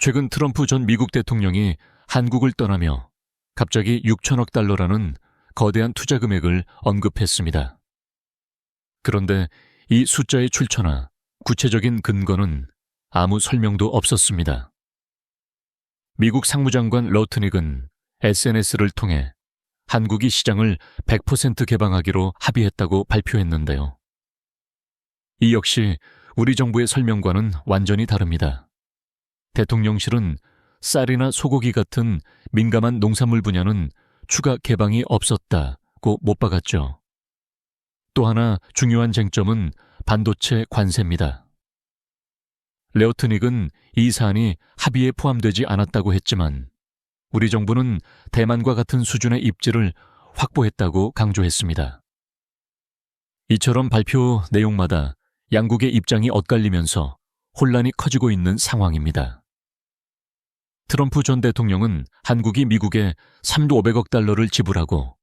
최근 트럼프 전 미국 대통령이 한국을 떠나며 갑자기 6천억 달러라는 거대한 투자 금액을 언급했습니다. 그런데 이 숫자의 출처나 구체적인 근거는 아무 설명도 없었습니다. 미국 상무장관 러트닉은 SNS를 통해 한국이 시장을 100% 개방하기로 합의했다고 발표했는데요. 이 역시 우리 정부의 설명과는 완전히 다릅니다. 대통령실은 쌀이나 소고기 같은 민감한 농산물 분야는 추가 개방이 없었다고 못 박았죠. 또 하나 중요한 쟁점은 반도체 관세입니다. 레오트닉은 이 사안이 합의에 포함되지 않았다고 했지만 우리 정부는 대만과 같은 수준의 입지를 확보했다고 강조했습니다. 이처럼 발표 내용마다 양국의 입장이 엇갈리면서 혼란이 커지고 있는 상황입니다. 트럼프 전 대통령은 한국이 미국에 3조 500억 달러를 지불하고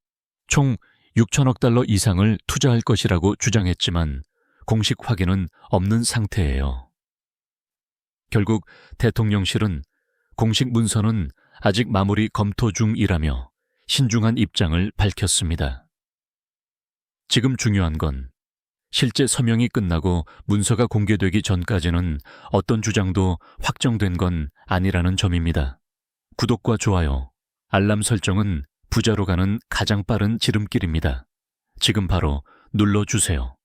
총 6천억 달러 이상을 투자할 것이라고 주장했지만 공식 확인은 없는 상태예요. 결국 대통령실은 공식 문서는 아직 마무리 검토 중이라며 신중한 입장을 밝혔습니다. 지금 중요한 건 실제 서명이 끝나고 문서가 공개되기 전까지는 어떤 주장도 확정된 건 아니라는 점입니다. 구독과 좋아요, 알람 설정은 부자로 가는 가장 빠른 지름길입니다. 지금 바로 눌러주세요.